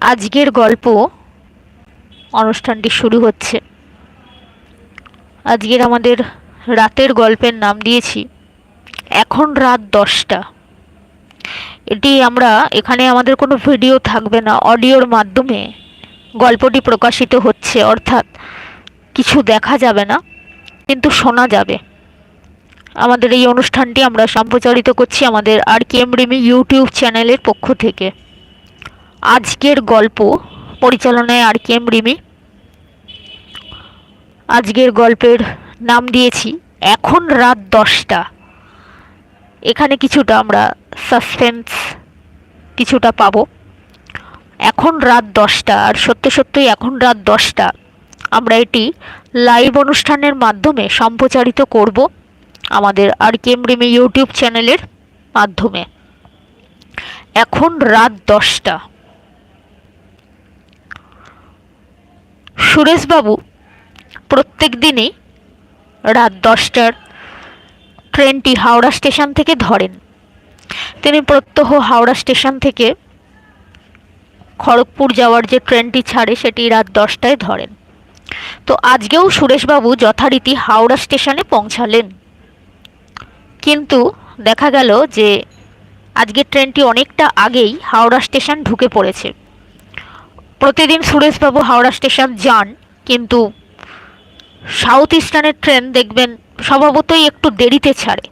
আজকের গল্প অনুষ্ঠানটি শুরু হচ্ছে। আজকের আমাদের রাতের গল্পের নাম দিয়েছি, এখন রাত দশটা। এটি আমরা, এখানে আমাদের কোনো ভিডিও থাকবে না, অডিওর মাধ্যমে গল্পটি প্রকাশিত হচ্ছে, অর্থাৎ কিছু দেখা যাবে না, কিন্তু শোনা যাবে। আমাদের এই অনুষ্ঠানটি আমরা সম্প্রচারিত করছি আমাদের R K M Rimi YouTube চ্যানেলের পক্ষ থেকে। আজকের গল্প পরিচালনায় আর কে এম রিমি। আজকের গল্পের নাম দিয়েছি, এখন রাত দশটা। এখানে কিছুটা আমরা সাসপেন্স কিছুটা পাবো। এখন রাত দশটা, আর সত্য সত্যই এখন রাত দশটা। আমরা এটি লাইভ অনুষ্ঠানের মাধ্যমে সম্প্রচারিত করব আমাদের R K M Rimi YouTube চ্যানেলের মাধ্যমে। এখন রাত দশটা। সুরেশবাবু প্রত্যেক দিনই রাত দশটার ট্রেনটি হাওড়া স্টেশন থেকে ধরেন। তিনি প্রত্যহ হাওড়া স্টেশন থেকে খড়গপুর যাওয়ার যে ট্রেনটি ছাড়ে, সেটি রাত দশটায় ধরেন। তো আজকেও সুরেশবাবু যথারীতি হাওড়া স্টেশনে পৌঁছালেন। কিন্তু দেখা গেল যে, আজকের ট্রেনটি অনেকটা আগেই হাওড়া স্টেশন ঢুকে পড়েছে। প্রতিদিন সুরেশবাবু হাওড়া স্টেশন যান, কিন্তু সাউথ ইস্টার্নের ট্রেন দেখবেন স্বভাবতই একটু দেরিতে ছাড়ে।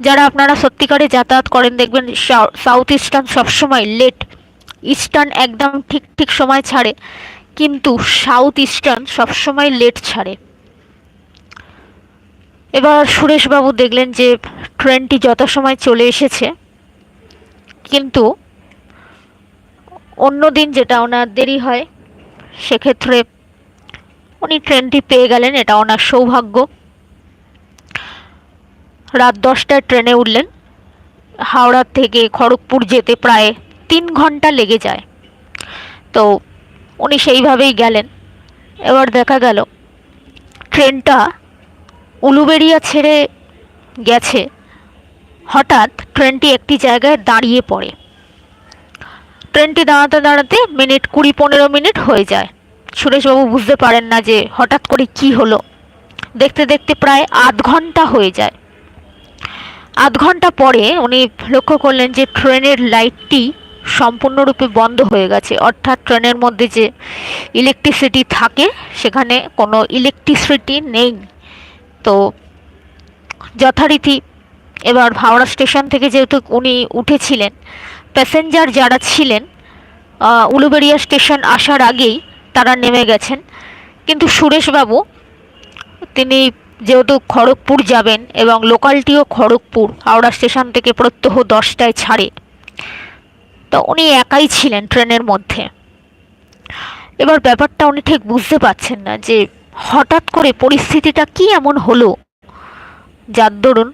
যারা আপনারা সত্যিকারে যাতায়াত করেন দেখবেন সাউ- সাউথ ইস্টার্ন সবসময় লেট, ইস্টার্ন একদম ঠিক ঠিক সময় ছাড়ে, কিন্তু সাউথ ইস্টার্ন সবসময় লেট ছাড়ে। এবার সুরেশবাবু দেখলেন যে ট্রেনটি যথাসময় চলে এসেছে, কিন্তু অন্য দিন যেটা ওনার দেরি হয়, সেক্ষেত্রে উনি ট্রেনটি পেয়ে গেলেন, এটা ওনার সৌভাগ্য। রাত দশটায় ট্রেনে উঠলেন। হাওড়া থেকে খড়গপুর যেতে প্রায় তিন ঘণ্টা লেগে যায়। তো উনি সেইভাবেই গেলেন। এবার দেখা গেল, ট্রেনটা উলুবেড়িয়া ছেড়ে গেছে। হঠাৎ ট্রেনটি একটি জায়গায় দাঁড়িয়ে পড়ে। ট্রেনটি দাঁড়াতে দাঁড়াতে মিনিট কুড়ি পনেরো মিনিট হয়ে যায়। সুরেশবাবু বুঝতে পারেন না যে হঠাৎ করে কি হলো। দেখতে দেখতে প্রায় আধ ঘণ্টা হয়ে যায়। আধ ঘণ্টা পরে উনি লক্ষ্য করলেন যে ট্রেনের লাইটটি সম্পূর্ণরূপে বন্ধ হয়ে গেছে। অর্থাৎ ট্রেনের মধ্যে যে ইলেকট্রিসিটি থাকে, সেখানে কোনো ইলেকট্রিসিটি নেই। তো যথারীতি এবার হাওড়া স্টেশন থেকে যেহেতু উনি উঠেছিলেন প্যাসেঞ্জার যারা ছিলেন উলুবেড়িয়া স্টেশন আসার আগেই তারা নেমে গেছেন। কিন্তু সুরেশবাবু, তিনি যেহেতু খড়গপুর যাবেন এবং লোকালটিও খড়গপুর, হাওড়া স্টেশন থেকে প্রত্যহ দশটায় ছাড়ে, তো উনি একাই ছিলেন ট্রেনের মধ্যে। এবার ব্যাপারটা উনি ঠিক বুঝতে পারছেন না যে হঠাৎ করে পরিস্থিতিটা কি এমন হলো? যার দরুন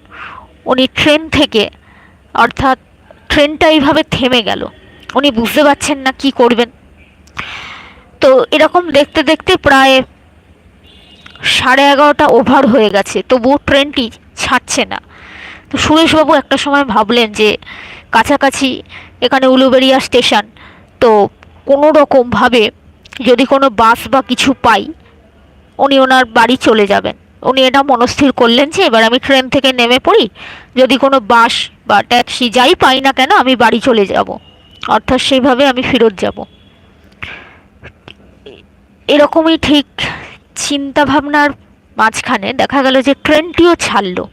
উনি ট্রেন থেকে, অর্থাৎ ট্রেনটা এইভাবে থেমে গেল। উনি বুঝতে পারছেন না কি করবেন। তো এরকম দেখতে দেখতে প্রায় সাড়ে এগারোটা ওভার হয়ে গেছে। তবুও ট্রেনটি ছাড়ছে না। তো সুরেশবাবু একটা সময় ভাবলেন যে, কাছাকাছি এখানে উলুবেড়িয়া স্টেশন তো কোনো রকমভাবে যদি কোনো বাস বা কিছু পাই, উনি ওনার বাড়ি চলে যাবেন। উনি এটা মনস্থির করলেন যে, এবার আমি ট্রেন থেকে নেমে পড়ি। যদি কোনো বাস বা ট্যাক্সি যাই পাই না কেন আমি বাড়ি চলে যাব। অর্থাৎ সেইভাবে আমি ফেরত যাব। এরকমই ঠিক চিন্তা ভাবনার মাঝখানে দেখা গেল যে ট্রেনটিও ছাড়লো।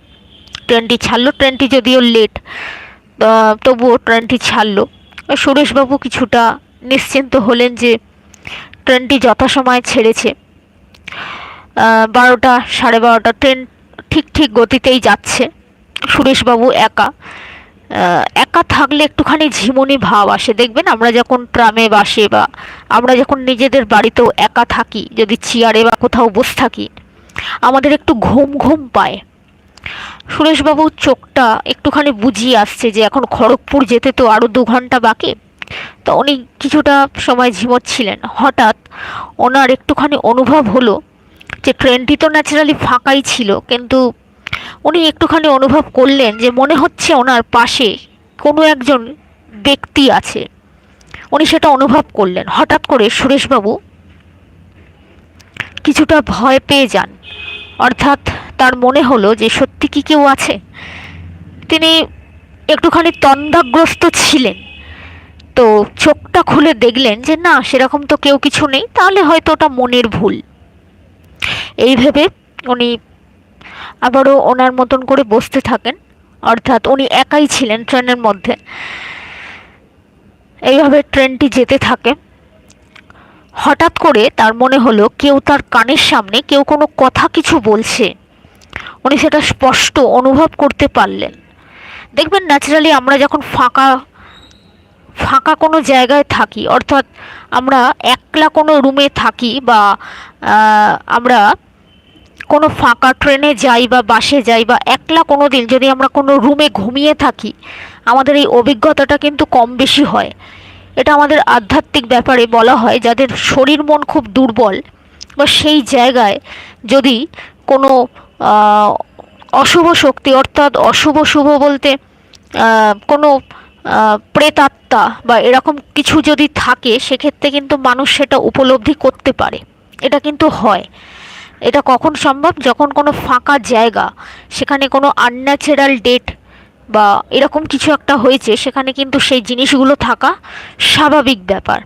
ট্রেনটি ছাড়লো ট্রেনটি যদিও লেট তবুও ট্রেনটি ছাড়লো। সুরেশবাবু কিছুটা নিশ্চিন্ত হলেন যে ট্রেনটি যথাসময়ে ছেড়েছে। বারোটা সাড়ে বারোটা ট্রেন ঠিক ঠিক গতিতেই যাচ্ছে। সুরেশবাবু একা। একা থাকলে একটুখানি ঝিমুনি ভাব আসে। দেখবেন আমরা যখন ট্রামে বাসে বা আমরা যখন নিজেদের বাড়িতেও একা থাকি, যদি চেয়ারে বা কোথাও বসে থাকি, আমাদের একটু ঘুম ঘুম পায়। সুরেশবাবুর চোখটা একটুখানি বুঝিয়ে আসছে যে এখন খড়গপুর যেতে তো আরও দু ঘণ্টা বাকি। তো উনি কিছুটা সময় ঝিমোচ্ছিলেন। হঠাৎ ওনার একটুখানি অনুভব হলো যে ট্রেনটি তো ন্যাচারালি ফাঁকাই ছিল, কিন্তু উনি একটুখানি অনুভব করলেন যে মনে হচ্ছে ওনার পাশে কোনো একজন ব্যক্তি আছে। উনি সেটা অনুভব করলেন। হঠাৎ করে সুরেশবাবু কিছুটা ভয় পেয়ে যান। অর্থাৎ তার মনে হলো যে সত্যি কি কেউ আছে? তিনি একটুখানি তন্দাগ্রস্ত ছিলেন। তো চোখটা খুলে দেখলেন যে না, সেরকম তো কেউ কিছু নেই, তাহলে হয়তো ওটা মনের ভুল। এই ভেবে উনি আবারও ওনার মতন করে বসতে থাকেন। অর্থাৎ উনি একাই ছিলেন ট্রেনের মধ্যে। এইভাবে ট্রেনটি যেতে থাকে। হঠাৎ করে তার মনে হলো কেউ তার কানের সামনে কেউ কোনো কথা কিছু বলছে। উনি সেটা স্পষ্ট অনুভব করতে পারলেন। দেখবেন ন্যাচারালি আমরা যখন ফাঁকা ফাঁকা কোনো জায়গায় থাকি, অর্থাৎ আমরা একলা কোনো রুমে থাকি বা আমরা কোনো ফাঁকা ট্রেনে যাই বা বাসে যাই বা একলা কোনো দিন যদি আমরা কোনো রুমে ঘুমিয়ে থাকি, আমাদের এই অভিজ্ঞতাটা কিন্তু কম বেশি হয়। এটা আমাদের আধ্যাত্মিক ব্যাপারে বলা হয়, যাদের শরীর মন খুব দুর্বল বা সেই জায়গায় যদি কোনো অশুভ শক্তি অর্থাৎ অশুভ শুভ বলতে কোনো প্রেতাত্মা বা এরকম কিছু যদি থাকে, সেক্ষেত্রে কিন্তু মানুষ সেটা উপলব্ধি করতে পারে। এটা কিন্তু হয়। এটা কখন সম্ভব? যখন কোনো ফাঁকা জায়গা, সেখানে কোনো আনন্যাচারাল ডেট বা এরকম কিছু একটা হয়েছে, সেখানে কিন্তু সেই জিনিসগুলো থাকা স্বাভাবিক ব্যাপার।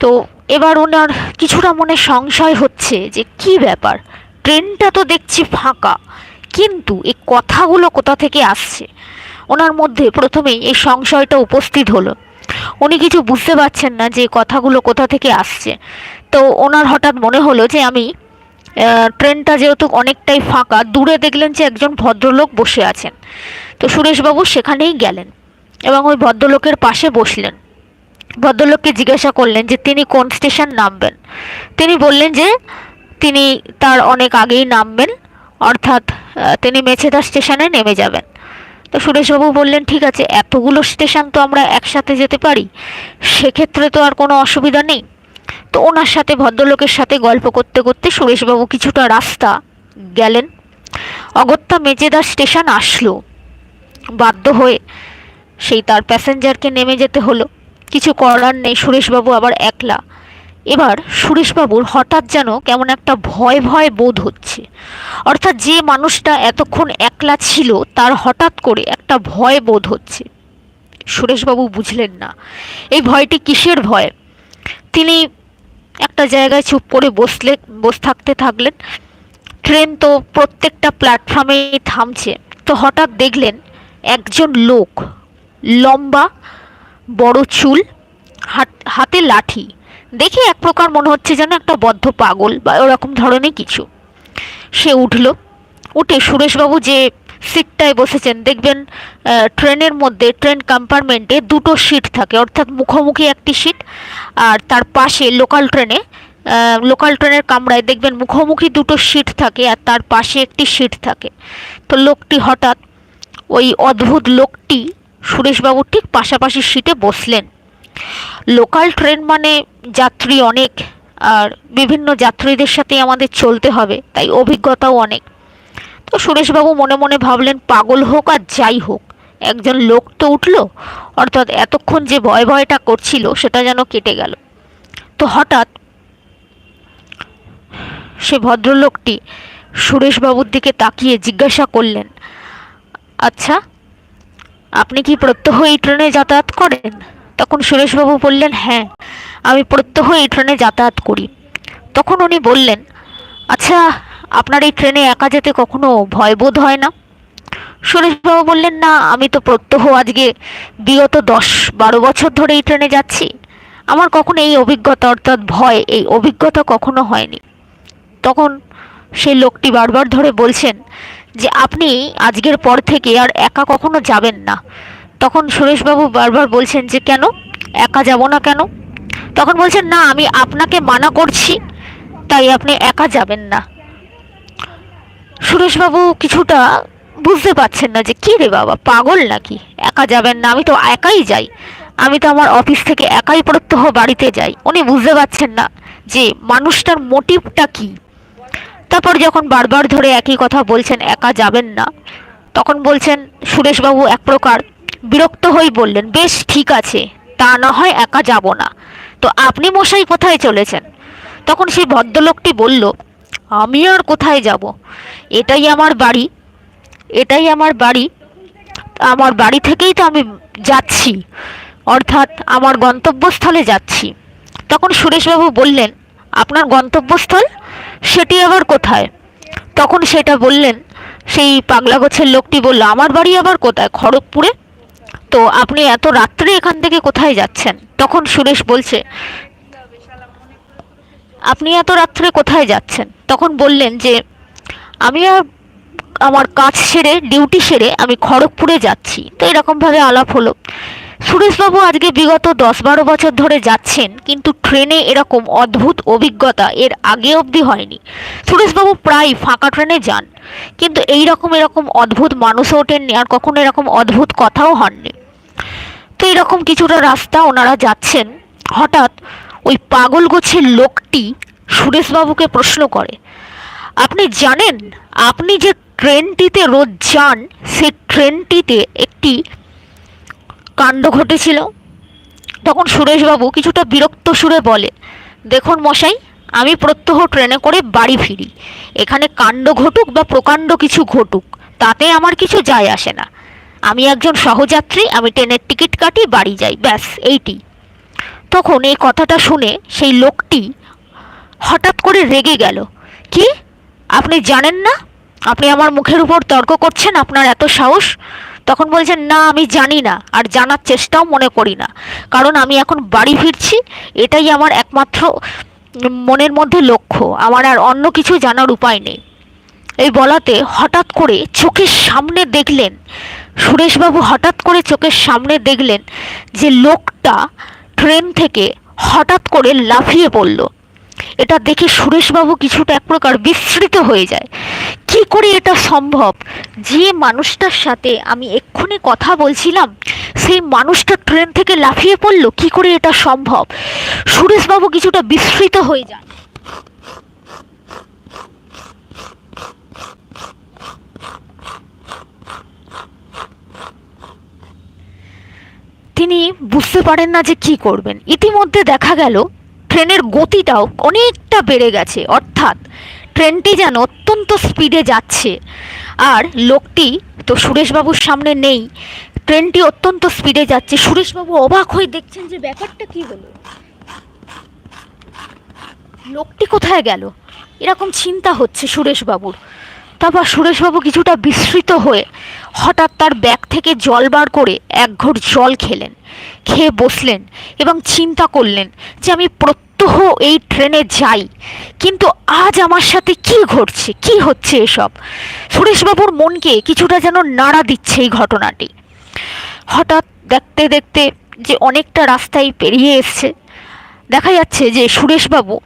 তো এবার ওনার কিছুটা মনে সংশয় হচ্ছে যে কি ব্যাপার? ট্রেনটা তো দেখছি ফাঁকা, কিন্তু এই কথাগুলো কোথা থেকে আসছে? ওনার মধ্যে প্রথমেই এই সংশয়টা উপস্থিত হলো। উনি কিছু বুঝতে পারছেন না যে কথাগুলো কোথা থেকে আসছে। তো ওনার হঠাৎ মনে হলো যে আমি ট্রেনটা যেহেতু অনেকটাই ফাঁকা, দূরে দেখলেন যে একজন ভদ্রলোক বসে আছেন। তো সুরেশবাবু সেখানেই গেলেন এবং ওই ভদ্রলোকের পাশে বসলেন। ভদ্রলোককে জিজ্ঞাসা করলেন যে তিনি কোন স্টেশন নামবেন? তিনি বললেন যে তিনি তার অনেক আগেই নামবেন, অর্থাৎ তিনি মেছেদা স্টেশনে নেমে যাবেন। তো সুরেশবাবু বললেন, ঠিক আছে, এতগুলো স্টেশন তো আমরা একসাথে যেতে পারি, সেক্ষেত্রে তো আর কোনো অসুবিধা নেই। তো ওনার সাথে, ভদ্রলোকের সাথে গল্প করতে করতে সুরেশবাবু কিছুটা রাস্তা গেলেন। অগত্যা মেজেদার স্টেশন আসলো। বাধ্য হয়ে সেই তার প্যাসেঞ্জারকে নেমে যেতে হলো। কিছু করার নেই, সুরেশবাবু আবার একলা। এবার সুরেশবাবুর হঠাৎ যেন কেমন একটা ভয় ভয় বোধ হচ্ছে। অর্থাৎ যে মানুষটা এতক্ষণ একলা ছিল, তার হঠাৎ করে একটা ভয় বোধ হচ্ছে। সুরেশবাবু বুঝলেন না, এই ভয়টি কিসের ভয়? তিনি একটা জায়গায় চুপ করে বসলে, বসে থাকতে থাকলেন। ট্রেন তো প্রত্যেকটা প্ল্যাটফর্মেই থামছে। তো হঠাৎ দেখলেন একজন লোক, লম্বা, বড় চুল, হাত- হাতে লাঠি। দেখে এক প্রকার মনে হচ্ছে যেন একটা বদ্ধ পাগল বা ওরকম ধরনের কিছু। সে উঠল। উঠে সুরেশবাবু যে সিটটায় বসেছেন। দেখবেন ট্রেনের মধ্যে, ট্রেন কম্পার্টমেন্টে দুটো সিট থাকে, অর্থাৎ মুখোমুখি একটি সিট আর তার পাশে লোকাল ট্রেনে লোকাল ট্রেনের কামরায় দেখবেন মুখোমুখি দুটো সিট থাকে আর তার পাশে একটি সিট থাকে। তো লোকটি হঠাৎ ওই অদ্ভুত লোকটি সুরেশবাবুর ঠিক পাশাপাশি সিটে বসলেন। লোকাল ট্রেন মানে যাত্রী অনেক আর বিভিন্ন যাত্রীদের সাথে আমাদের চলতে হবে, তাই অভিজ্ঞতাও অনেক। তো সুরেশবাবু মনে মনে ভাবলেন, পাগল হোক আর যাই হোক, একজন লোক তো উঠল, অর্থাৎ এতক্ষণ যে ভয় ভয়টা করছিল সেটা যেন কেটে গেল। তো হঠাৎ সে ভদ্রলোকটি সুরেশবাবুর দিকে তাকিয়ে জিজ্ঞাসা করলেন আচ্ছা আপনি কি প্রত্যহ এই ট্রেনে যাতায়াত করেন? তখন সুরেশবাবু বললেন হ্যাঁ আমি প্রত্যহ এই ট্রেনে যাতায়াত করি। তখন উনি বললেন আচ্ছা আপনার এই ট্রেনে একা যেতে কখনো ভয়বোধ হয় না? সুরেশবাবু বললেন, না, আমি তো প্রত্যহ আজকে বিগত দশ বারো বছর ধরে এই ট্রেনে যাচ্ছি। আমার কখনো এই অভিজ্ঞতা অর্থাৎ ভয়, এই অভিজ্ঞতা কখনো হয়নি। তখন সেই লোকটি বারবার ধরে বলছেন যে, আপনি আজকের পর থেকে আর একা কখনো যাবেন না। তখন সুরেশবাবু বারবার বলছেন যে, কেন? একা যাব না কেন? তখন বলছেন, না, আমি আপনাকে মানা করছি, তাই আপনি একা যাবেন না। সুরেশবাবু কিছুটা বুঝতে পারছেন না যে, কী রে বাবা, পাগল নাকি? একা যাবেন না, আমি তো একাই যাই। আমি তো আমার অফিস থেকে একাই প্রত্যহ বাড়িতে যাই। উনি বুঝতে পারছেন না যে, মানুষটার মোটিভটা কী? তারপর যখন বারবার ধরে একই কথা বলছেন, একা যাবেন না, তখন বলছেন সুরেশবাবু এক প্রকার বিরক্ত হয়ে বললেন, বেশ, ঠিক আছে, তা না হয় একা যাব না। তো আপনি মশাই কোথায় চলেছেন? তখন সেই ভদ্রলোকটি বলল আমি আর কোথায় যাব? এটাই আমার বাড়ি। এটাই আমার বাড়ি। আমার বাড়ি থেকেই তো আমি যাচ্ছি। অর্থাৎ আমার গন্তব্যস্থলে যাচ্ছি। তখন সুরেশবাবু বললেন, আপনার গন্তব্যস্থল? সেটি আবার কোথায়? তখন সেটা বললেন, সেই পাগলা গোছের লোকটি বলল, আমার বাড়ি আবার কোথায়? খড়গপুরে? তো আপনি এত রাত্রে এখান থেকে কোথায় যাচ্ছেন? তখন সুরেশ বলছে, আপনি এত রাত্রে কোথায় যাচ্ছেন? তখন বললেন যে, আমি আমার কাজ সেরে, ডিউটি সেরে আমি খড়গপুরে যাচ্ছি। তো এরকমভাবে আলাপ হলো। সুরেশবাবু আজকে বিগত দশ বারো বছর ধরে যাচ্ছেন, কিন্তু ট্রেনে এরকম অদ্ভুত অভিজ্ঞতা এর আগে অবধি হয়নি। সুরেশবাবু প্রায় ফাঁকা ট্রেনে যান, কিন্তু এই রকম এরকম অদ্ভুত মানুষও ওঠেননি আর কখনো এরকম অদ্ভুত কথাও হননি। তো এরকম কিছুটা রাস্তা ওনারা যাচ্ছেন, হঠাৎ ওই পাগল গোছের লোকটি সুরেশবাবুকে প্রশ্ন করে, আপনি জানেন, আপনি যে ট্রেনটিতে রোজ যান, সে ট্রেনটিতে একটি কাণ্ড ঘটেছিল? তখন সুরেশবাবু কিছুটা বিরক্ত সুরে বলে, দেখুন মশাই, আমি প্রত্যহ ট্রেনে করে বাড়ি ফিরি। এখানে কাণ্ড ঘটুক বা প্রকাণ্ড কিছু ঘটুক, তাতে আমার কিছু যায় আসে না। আমি একজন সহযাত্রী, আমি ট্রেনের টিকিট কাটি, বাড়ি যাই, ব্যাস, এইটি। তখন এই কথাটা শুনে সেই লোকটি হঠাৎ করে রেগে গেল। কি? আপনি জানেন না? আপনি আমার মুখের উপর তর্ক করছেন, আপনার এত সাহস? তখন বলছেন, না, আমি জানি না, আর জানার চেষ্টাও মনে করি না। কারণ আমি এখন বাড়ি ফিরছি, এটাই আমার একমাত্র মনের মধ্যে লক্ষ্য। আমার আর অন্য কিছু জানার উপায় নেই। এই বলাতে হঠাৎ করে চোখের সামনে দেখলেন, সুরেশবাবু হঠাৎ করে চোখের সামনে দেখলেন যে লোকটা ট্রেন থেকে হঠাৎ করে লাফিয়ে পড়ল। এটা দেখে সুরেশবাবু কিছুটা এক প্রকার বিস্মৃত হয়ে যায়। কি করে এটা সম্ভব? যে মানুষটার সাথে আমি এক্ষুনি কথা বলছিলাম, সেই মানুষটা ট্রেন থেকে লাফিয়ে পড়ল, কি করে এটা সম্ভব? সুরেশবাবু কিছুটা বিস্মৃত হয়ে যান তিনি বুঝতে পারেন না যে কি করবেন। ইতিমধ্যে দেখা গেল ট্রেনের গতিটাও অনেকটা বেড়ে গেছে। অর্থাৎ ট্রেনটি যেন অত্যন্ত স্পিডে যাচ্ছে। আর লোকটি তো সুরেশবাবুর সামনে নেই। ট্রেনটি অত্যন্ত স্পিডে যাচ্ছে। সুরেশবাবু অবাক হয়ে দেখছেন যে ব্যাপারটা কি হলো? লোকটি কোথায় গেল? এরকম চিন্তা হচ্ছে সুরেশবাবুর। তারপর সুরেশবাবু কিছুটা বিস্মৃত হয়ে হঠাৎ তার ব্যাগ থেকে জল বার করে এক ঘট জল খেলেন। খেয়ে বসলেন এবং চিন্তা করলেন যে আমি প্রত্যহ এই ট্রেনে যাই, কিন্তু আজ আমার সাথে কি ঘটছে, কি হচ্ছে এসব? সুরেশবাবুর মনকে কিছুটা যেন নাড়া দিচ্ছে এই ঘটনাটি। হঠাৎ দেখতে দেখতে যে অনেকটা রাস্তায় পেরিয়ে এসছে, দেখা যাচ্ছে যে সুরেশবাবু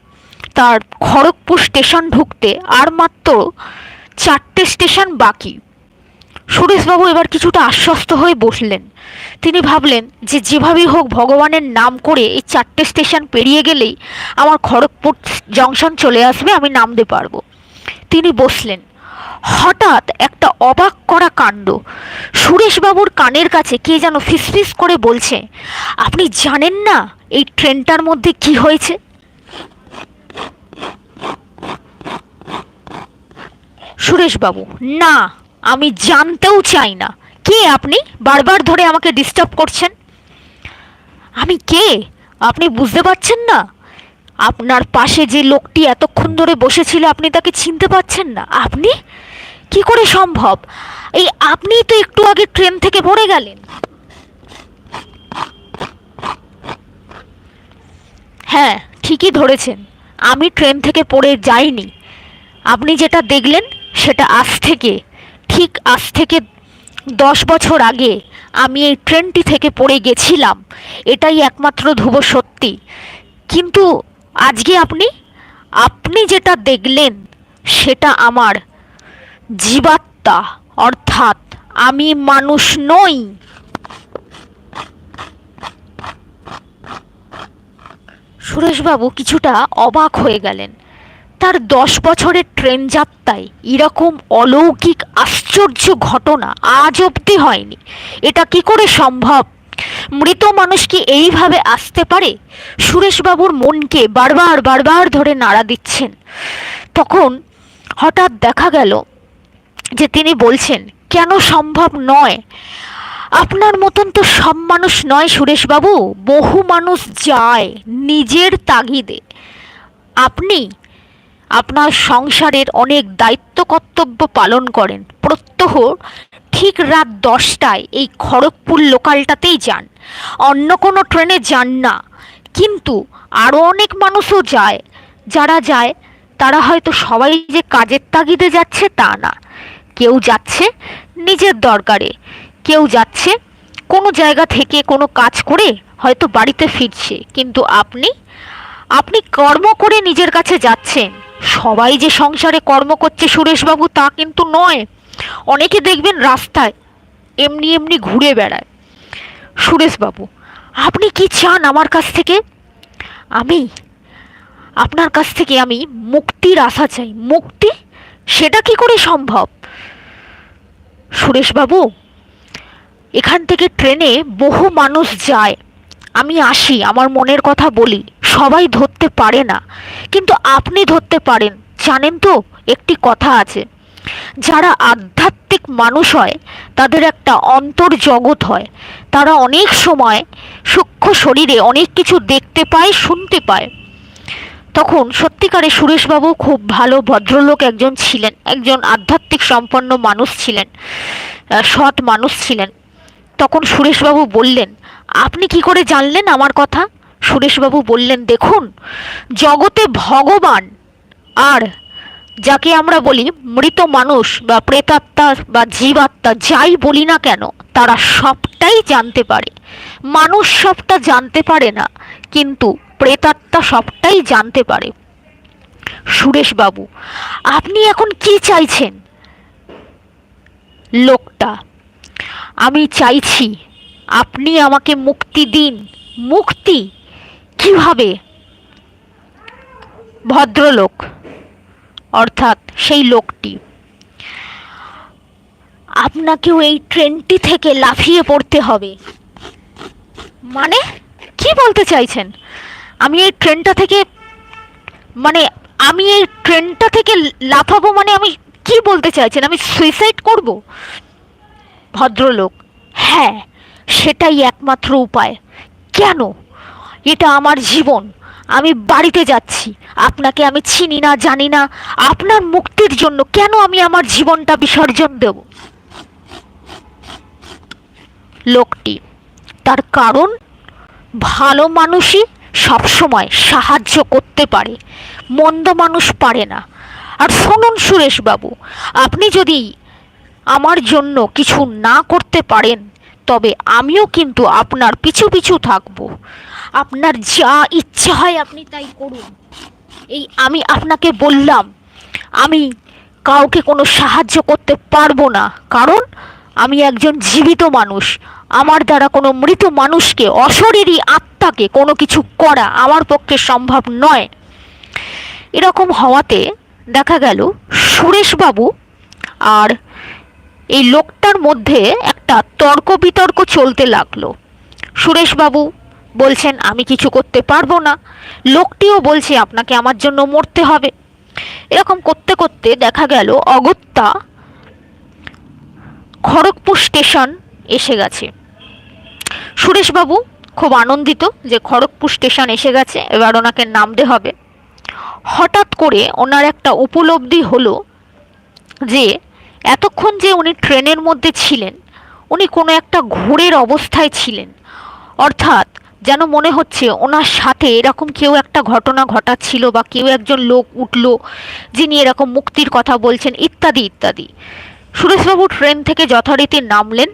তার খড়গপুর স্টেশন ঢুকতে আর মাত্র চারটে স্টেশন বাকি। সুরেশবাবু এবার কিছুটা আশ্বস্ত হয়ে বসলেন। তিনি ভাবলেন যে যেভাবেই হোক ভগবানের নাম করে এই চারটে স্টেশন পেরিয়ে গেলেই আমার খড়গপুর জংশন চলে আসবে, আমি নামতে পারব। তিনি বসলেন। হঠাৎ একটা অবাক করা কাণ্ড। সুরেশবাবুর কানের কাছে কে যেন ফিসফিস করে বলছে, আপনি জানেন না এই ট্রেনটার মধ্যে কি হয়েছে? সুরেশবাবু, না, আমি জানতেও চাই না। কে আপনি? বারবার ধরে আমাকে ডিস্টার্ব করছেন। আমি কে? আপনি বুঝতে পারছেন না? আপনার পাশে যে লোকটি এতক্ষণ ধরে বসেছিল, আপনি তাকে চিনতে পারছেন না। আপনি? কি করে সম্ভব? এই আপনি তো একটু আগে ট্রেন থেকে পড়ে গেলেন। হ্যাঁ ঠিকই ধরেছেন। আমি ট্রেন থেকে পড়ে যাইনি। আপনি যেটা দেখলেন সেটা আজ থেকে, ঠিক আজ থেকে দশ বছর আগে আমি এই ট্রেনটি থেকে পড়ে গেছিলাম। এটাই একমাত্র ধ্রুব সত্যি। কিন্তু আজকে আপনি আপনি যেটা দেখলেন, সেটা আমার জীবাত্মা, অর্থাৎ আমি মানুষ নই। সুরেশবাবু কিছুটা অবাক হয়ে গেলেন। তার দশ বছরের ট্রেন যাত্রায় এরকম অলৌকিক আশ্চর্য ঘটনা আজ অবধি হয়নি। এটা কি করে সম্ভব? মৃত মানুষ কি এইভাবে আসতে পারে? সুরেশবাবুর মনকে বারবার বারবার ধরে নাড়া দিচ্ছেন। তখন হঠাৎ দেখা গেল যে তিনি বলছেন, কেন সম্ভব নয়? আপনার মতন তো সব মানুষ নয় সুরেশবাবু। বহু মানুষ যায় নিজের তাগিদে। আপনি আপনার সংসারের অনেক দায়িত্ব কর্তব্য পালন করেন। প্রত্যহ ঠিক রাত দশটায় এই খড়গপুর লোকালটাতেই যান। অন্য কোনো ট্রেনে যান না। কিন্তু আরও অনেক মানুষও যায়। যারা যায়, তারা হয়তো সবাই যে কাজের তাগিদে যাচ্ছে তা না। কেউ যাচ্ছে নিজের দরকারে। কেউ যাচ্ছে কোনো জায়গা থেকে কোনো কাজ করে হয়তো বাড়িতে ফিরছে। কিন্তু আপনি আপনি কর্ম করে নিজের কাছে যাচ্ছেন। সবাই যে সংসারে কর্ম করছে সুরেশবাবু তা কিন্তু নয়। অনেকে দেখবেন রাস্তায়, এমনি এমনি ঘুরে বেড়ায়। সুরেশবাবু, আপনি কি চান আমার কাছ থেকে? আমি, আপনার কাছ থেকে আমি মুক্তির আশা চাই। মুক্তি? সেটা কি করে সম্ভব? সুরেশবাবু, এখান থেকে ট্রেনে বহু মানুষ যায়। আমি আসি, আমার মনের কথা বলি। সবাই ধরতে পারে না। কিন্তু আপনি ধরতে পারেন। জানেন তো, একটি কথা আছে। যারা আধ্যাত্মিক মানুষ হয়, তাদের একটা অন্তর জগৎ হয়। তারা অনেক সময় সূক্ষ্ম শরীরে অনেক কিছু দেখতে পায়, শুনতে পায়। তখন সত্যিকারে সুরেশবাবু খুব ভালো ভদ্রলোক একজন ছিলেন। একজন আধ্যাত্মিক সম্পন্ন মানুষ ছিলেন। সৎ মানুষ ছিলেন। তখন সুরেশবাবু বললেন, আপনি কি করে জানলেন আমার কথা? সুরেশবাবু বললেন, দেখুন, জগতে ভগবান আর যাকে আমরা বলি মৃত মানুষ বা প্রেতাত্মা বা জীবাত্মা, যাই বলি না কেন, তারা সবটাই জানতে পারে। মানুষ সবটা জানতে পারে না, কিন্তু প্রেতাত্মা সবটাই জানতে পারে। সুরেশবাবু, আপনি এখন কি চাইছেন? লোকটা আমি চাইছি আপনি আমাকে মুক্তি দিন। মুক্তি? কীভাবে? ভদ্রলোক, অর্থাৎ সেই লোকটি। আপনাকেও এই ট্রেনটি থেকে লাফিয়ে পড়তে হবে। মানে কি বলতে চাইছেন? আমি এই ট্রেনটা থেকে মানে আমি এই ট্রেনটা থেকে লাফাবো মানে আমি কি বলতে চাইছেন? আমি সুইসাইড করব? ভদ্রলোক। হ্যাঁ সেটাই একমাত্র উপায়। কেন? এটা আমার জীবন। আমি বাড়িতে যাচ্ছি। আপনাকে আমি চিনি না, জানি না। আপনার মুক্তির জন্য কেন আমি আমার জীবনটা বিসর্জন দেব? লোকটি তার কারণ, ভালো মানুষই সবসময় সাহায্য করতে পারে, মন্দ মানুষ পারে না। আর শুনুন সুরেশবাবু, আপনি যদি আমার জন্য কিছু না করতে পারেন, তবে আমিও কিন্তু আপনার পিছু পিছু থাকব। আপনার যা ইচ্ছা হয় আপনি তাই করুন। এই আমি আপনাকে বললাম, আমি কাউকে কোনো সাহায্য করতে পারব না, কারণ আমি একজন জীবিত মানুষ। আমার দ্বারা কোনো মৃত মানুষকে, অশরীরী আত্মাকে কোনো কিছু করা আমার পক্ষে সম্ভব নয়। এরকম হওয়াতে দেখা গেল, সুরেশবাবু আর এই লোকটার মধ্যে একটা তর্ক বিতর্ক চলতে লাগল। সুরেশবাবু বলছেন, আমি কিছু করতে পারব না। লোকটিও বলছে, আপনাকে আমার জন্য মরতে হবে। এরকম করতে করতে দেখা গেল অগত্যা খড়গপুর স্টেশন এসে গেছে। সুরেশবাবু খুব আনন্দিত যে খড়গপুর স্টেশন এসে গেছে, এবার ওনাকে নামতে হবে। হঠাৎ করে ওনার একটা উপলব্ধি হলো যে এতক্ষণ যে উনি ট্রেনের মধ্যে ছিলেন, উনি কোনো একটা ঘোরের অবস্থায় ছিলেন। অর্থাৎ যেন মনে হচ্ছে ওনার সাথে এরকম কেউ একটা ঘটনা ঘটাচ্ছিল বা কেউ একজন লোক উঠল যিনি এরকম মুক্তির কথা বলছেন, ইত্যাদি ইত্যাদি। সুরেশবাবু ট্রেন থেকে যথারীতি নামলেন।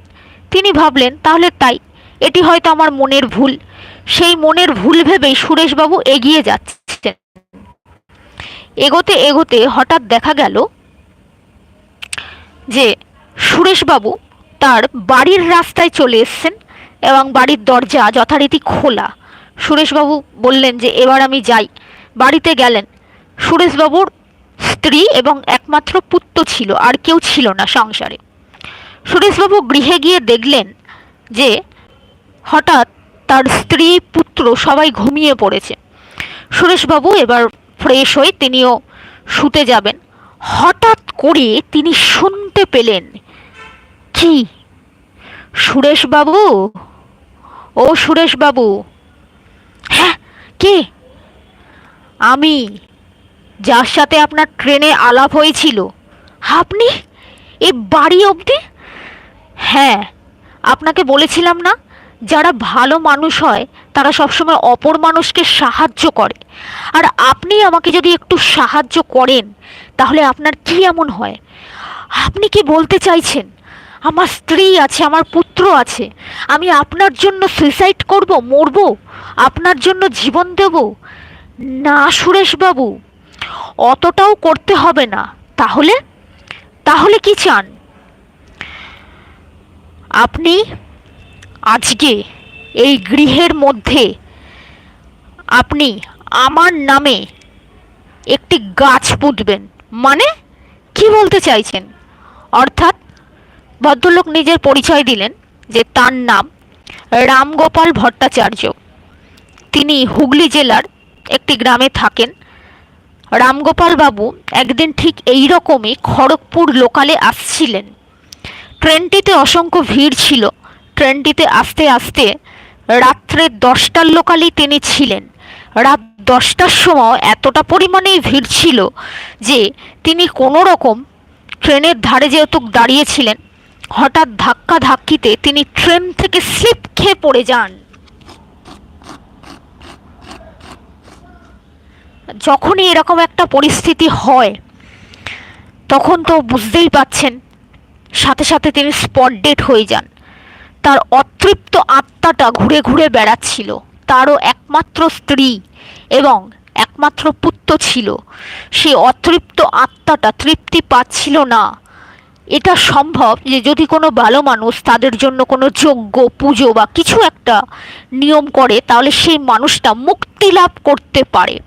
তিনি ভাবলেন, তাহলে তাই, এটি হয়তো আমার মনের ভুল। সেই মনের ভুল ভেবেই সুরেশবাবু এগিয়ে যাচ্ছেন। এগোতে এগোতে হঠাৎ দেখা গেল যে সুরেশবাবু তার বাড়ির রাস্তায় চলে এসছেন এবং বাড়ির দরজা যথারীতি খোলা। সুরেশবাবু বললেন যে, এবার আমি যাই। বাড়িতে গেলেন। সুরেশবাবুর স্ত্রী এবং একমাত্র পুত্র ছিল, আর কেউ ছিল না সংসারে। সুরেশবাবু গৃহে গিয়ে দেখলেন যে, হঠাৎ তার স্ত্রী পুত্র সবাই ঘুমিয়ে পড়েছে। সুরেশবাবু এবার ফ্রেশ হয়ে তিনিও শুতে যাবেন। হঠাৎ করে তিনি শুনতে পেলেন। কি সুরেশবাবু? ও সুরেশবাবু। হ্যাঁ কে? আমি, যার সাথে আপনার ট্রেনে আলাপ হয়েছিল। আপনি? এ বাড়ি অবধি? হ্যাঁ আপনাকে বলেছিলাম না, যারা ভালো মানুষ হয়, তারা সবসময় অপর মানুষকে সাহায্য করে। আর আপনি আমাকে যদি একটু সাহায্য করেন তাহলে আপনার কি এমন হয়? আপনি কি বলতে চাইছেন? আমার স্ত্রী আছে, আমার পুত্র আছে, আমি আপনার জন্য সুইসাইড করব, মরব? আপনার জন্য জীবন দেব? না, সুরেশবাবু, অতটাও করতে হবে না। তাহলে? তাহলে কি চান? আপনি আজকে এই গৃহের মধ্যে আপনি আমার নামে একটি গাছ পুঁতবেন। মানে? কি বলতে চাইছেন? অর্থাৎ ভদ্রলোক নিজের পরিচয় দিলেন যে তার নাম রামগোপাল ভট্টাচার্য। তিনি হুগলি জেলার একটি গ্রামে থাকেন। রামগোপাল বাবু একদিন ঠিক এই রকমই খড়গপুর লোকালে আসছিলেন। ট্রেনটিতে অসংখ্য ভিড় ছিল। ট্রেনটিতে আসতে আসতে রাত্রে দশটার লোকালেই তিনি ছিলেন। রাত দশটার সময় এতটা পরিমাণে ভিড় ছিল যে তিনি কোনো রকম ট্রেনের ধারে যেহেতু দাঁড়িয়েছিলেন, হঠাৎ ধাক্কা ধাক্কিতে তিনি ট্রেন থেকে স্লিপ খেয়ে পড়ে যান। যখনই এরকম একটা পরিস্থিতি হয়, তখন তো বুঝতেই পাচ্ছেন, সাথে সাথে তিনি স্পট ডেট হয়ে যান। তার অতৃপ্ত আত্মাটা ঘুরে ঘুরে বেড়াচ্ছিল। তারও একমাত্র স্ত্রী। এবং একমাত্র পুত্র ছিল। সে অতৃপ্ত আত্মাটা তৃপ্তি পাচ্ছিল না। এটা সম্ভব যে যদি কোনো ভালো মানুষ তাদের জন্য কোনো যজ্ঞ, পুজো বা কিছু একটা নিয়ম করে, তাহলে সেই মানুষটা মুক্তি লাভ করতে পারে।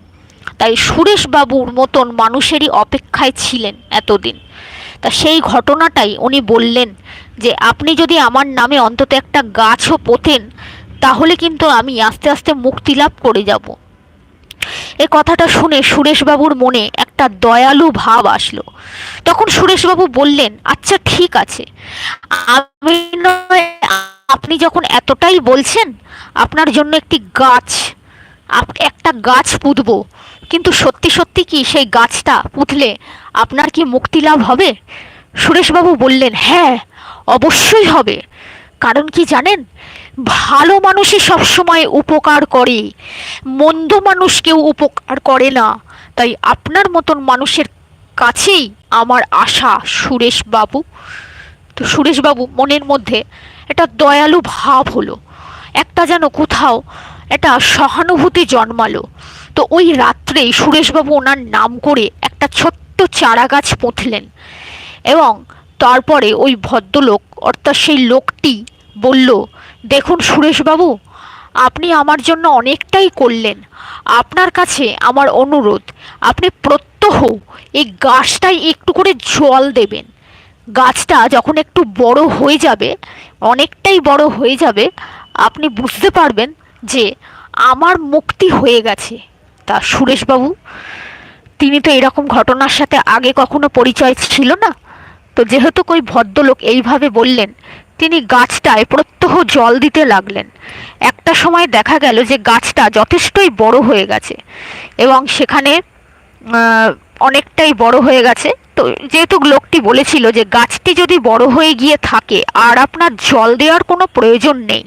তাই সুরেশবাবুর মতন মানুষেরই অপেক্ষায় ছিলেন এতদিন। তা সেই ঘটনাটাই উনি বললেন যে, আপনি যদি আমার নামে অন্তত একটা গাছও পোতেন, তাহলে কিন্তু আমি আস্তে আস্তে মুক্তি লাভ করে যাব। এ কথাটা শুনে সুরেশবাবুর মনে একটা দয়ালু ভাব আসলো। তখন সুরেশবাবু বললেন আচ্ছা ঠিক আছে। আমি আপনি যখন এতটাই বলছেন, আপনার জন্য একটি গাছ একটা গাছ পুঁতবো। কিন্তু সত্যি সত্যি কি সেই গাছটা পুঁতলে আপনার কি মুক্তি লাভ হবে? সুরেশবাবু বললেন হ্যাঁ অবশ্যই হবে। কারণ কি জানেন ভালো মানুষই সবসময় উপকার করে। মন্দ মানুষ কেউ উপকার করে না। তাই আপনার মতন মানুষের কাছেই আমার আশা সুরেশবাবু। তো সুরেশবাবু, মনের মধ্যে একটা দয়ালু ভাব হলো। একটা যেন কোথাও একটা সহানুভূতি জন্মালো। তো ওই রাত্রেই সুরেশবাবু ওনার নাম করে একটা ছোট্ট চারা গাছ পুঁতলেন এবং তারপরে ওই ভদ্রলোক, অর্থাৎ সেই লোকটি বলল দেখুন সুরেশবাবু, আপনি আমার জন্য অনেকটাই করলেন। আপনার কাছে আমার অনুরোধ, আপনি প্রত্যহ এই গাছটাই একটু করে জল দেবেন। গাছটা যখন একটু বড় হয়ে যাবে, অনেকটাই বড় হয়ে যাবে, আপনি বুঝতে পারবেন যে আমার মুক্তি হয়ে গেছে। তা সুরেশবাবু, তিনি তো এরকম ঘটনার সাথে আগে কখনো পরিচয় ছিল না। তো যেহেতু কই ভদ্রলোক এইভাবে বললেন তিনি গাছটায় প্রত্যহ জল দিতে লাগলেন। একটা সময় দেখা গেল যে গাছটা যথেষ্টই বড় হয়ে গেছে এবং সেখানে অনেকটাই বড় হয়ে গেছে। তো যেহেতু লোকটি বলেছিল যে গাছটি যদি বড় হয়ে গিয়ে থাকে, আর আপনার জল দেওয়ার কোনো প্রয়োজন নেই,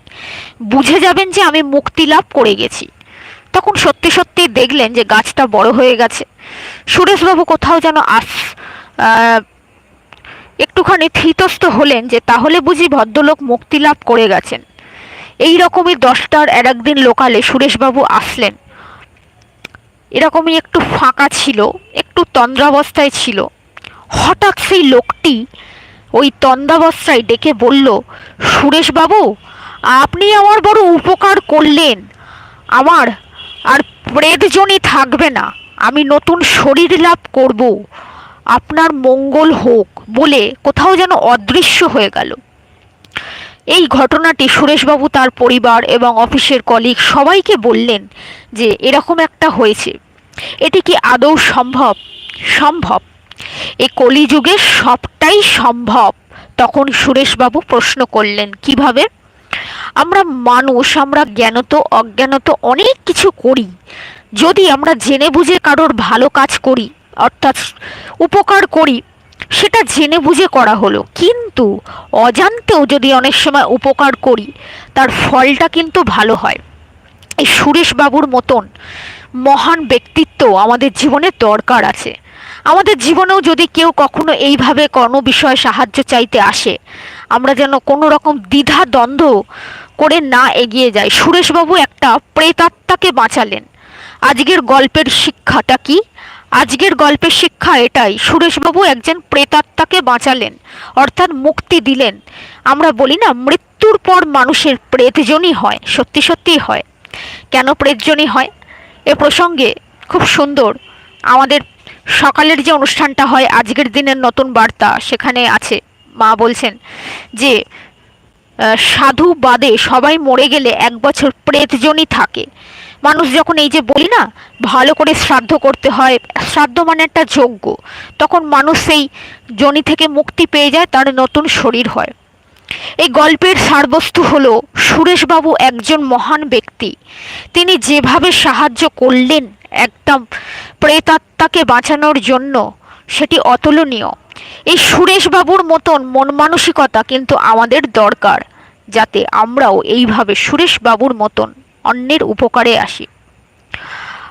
বুঝে যাবেন যে আমি মুক্তি লাভ করে গেছি। তখন সত্যি সত্যি দেখলেন যে গাছটা বড় হয়ে গেছে। সুরেশবাবু কোথাও যেন আস একটুখানি থিতস্ত হলেন যে তাহলে বুঝি ভদ্রলোক মুক্তি লাভ করে গেছেন। এই রকমই দশটার আর একদিন লোকালে সুরেশবাবু আসলেন। এরকমই একটু ফাঁকা ছিল, একটু তন্দ্রাবস্থায় ছিল। হঠাৎ সেই লোকটি ওই তন্দ্রাবস্থায় ডেকে বলল, সুরেশবাবু, আপনি আমার বড় উপকার করলেন। আমার আর প্রেতজনই থাকবে না। আমি নতুন শরীর লাভ করব। আপনার মঙ্গল হোক বলে কোথাও যেন অদৃশ্য হয়ে গেল। এই ঘটনাটি সুরেশবাবু তার পরিবার এবং অফিসের কলিগ সবাইকে বললেন যে এরকম একটা হয়েছে। এটি কি আদৌ সম্ভব? সম্ভব। এই কলিযুগে সবটাই সম্ভব, তখন সুরেশবাবু প্রশ্ন করলেন, কীভাবে? আমরা মানুষ, আমরা জ্ঞানত, অজ্ঞানত অনেক কিছু করি। যদি আমরা জেনে বুঝে কারোর ভালো কাজ করি অর্থাৎ উপকার করি, সেটা জেনে বুঝে করা হলো। কিন্তু অজান্তেও যদি অনেক সময় উপকার করি, তার ফলটা কিন্তু ভালো হয়। এই সুরেশবাবুর মতন মহান ব্যক্তিত্ব আমাদের জীবনে দরকার আছে। আমাদের জীবনেও যদি কেউ কখনো এইভাবে কোনো বিষয়ে সাহায্য চাইতে আসে, আমরা যেন কোনো রকম দ্বিধা দ্বন্দ্ব করে না এগিয়ে যাই। সুরেশবাবু একটা প্রেতাত্মাকে বাঁচালেন। আজকের গল্পের শিক্ষাটা কি? আজকের গল্পের শিক্ষা এটাই। সুরেশবাবু একজন প্রেতাত্মাকে বাঁচালেন, অর্থাৎ মুক্তি দিলেন। আমরা বলি না, মৃত্যুর পর মানুষের প্রেতজনই হয়, সত্যি সত্যিই হয়। কেন প্রেতজনই হয়? এ প্রসঙ্গে খুব সুন্দর। আমাদের সকালের যে অনুষ্ঠানটা হয়, আজকের দিনের নতুন বার্তা, সেখানে আছে। মা বলছেন যে সাধু বাদে সবাই মরে গেলে এক বছর প্রেতজনই থাকে। মানুষ যখন এই যে বলি না, ভালো করে শ্রাদ্ধ করতে হয়, শ্রাদ্ধ মানে একটা যজ্ঞ। তখন মানুষ সেই জনি থেকে মুক্তি পেয়ে যায়, তার নতুন শরীর হয়। এই গল্পের সারবস্তু হলো, সুরেশবাবু একজন মহান ব্যক্তি। তিনি যেভাবে সাহায্য করলেন একদম প্রেতাত্মাকে বাঁচানোর জন্য, সেটি অতুলনীয়। এই সুরেশবাবুর মতন মন মানসিকতা কিন্তু আমাদের দরকার, যাতে আমরাও এইভাবে সুরেশবাবুর মতন অন্যের উপকারে আসি।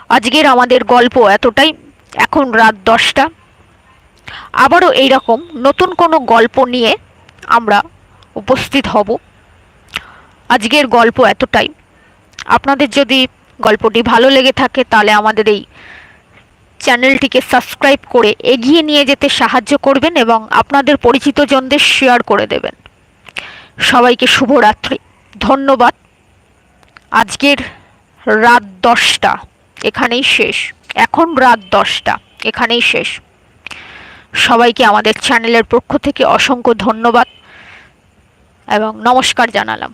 আজকের আমাদের গল্প এতটাই। এখন রাত দশটা। আবারও এইরকম নতুন কোনো গল্প নিয়ে আমরা উপস্থিত হব। আজকের গল্প এতটাই। আপনাদের যদি গল্পটি ভালো লেগে থাকে, তাহলে আমাদের এই চ্যানেলটিকে সাবস্ক্রাইব করে এগিয়ে নিয়ে যেতে সাহায্য করবেন এবং আপনাদের পরিচিত জনদের শেয়ার করে দেবেন। সবাইকে শুভরাত্রি। ধন্যবাদ। আজকের রাত দশটা, এখানেই শেষ। এখন রাত দশটা, এখানেই শেষ। সবাইকে আমাদের চ্যানেলের পক্ষ থেকে অসংখ্য ধন্যবাদ এবং নমস্কার জানালাম।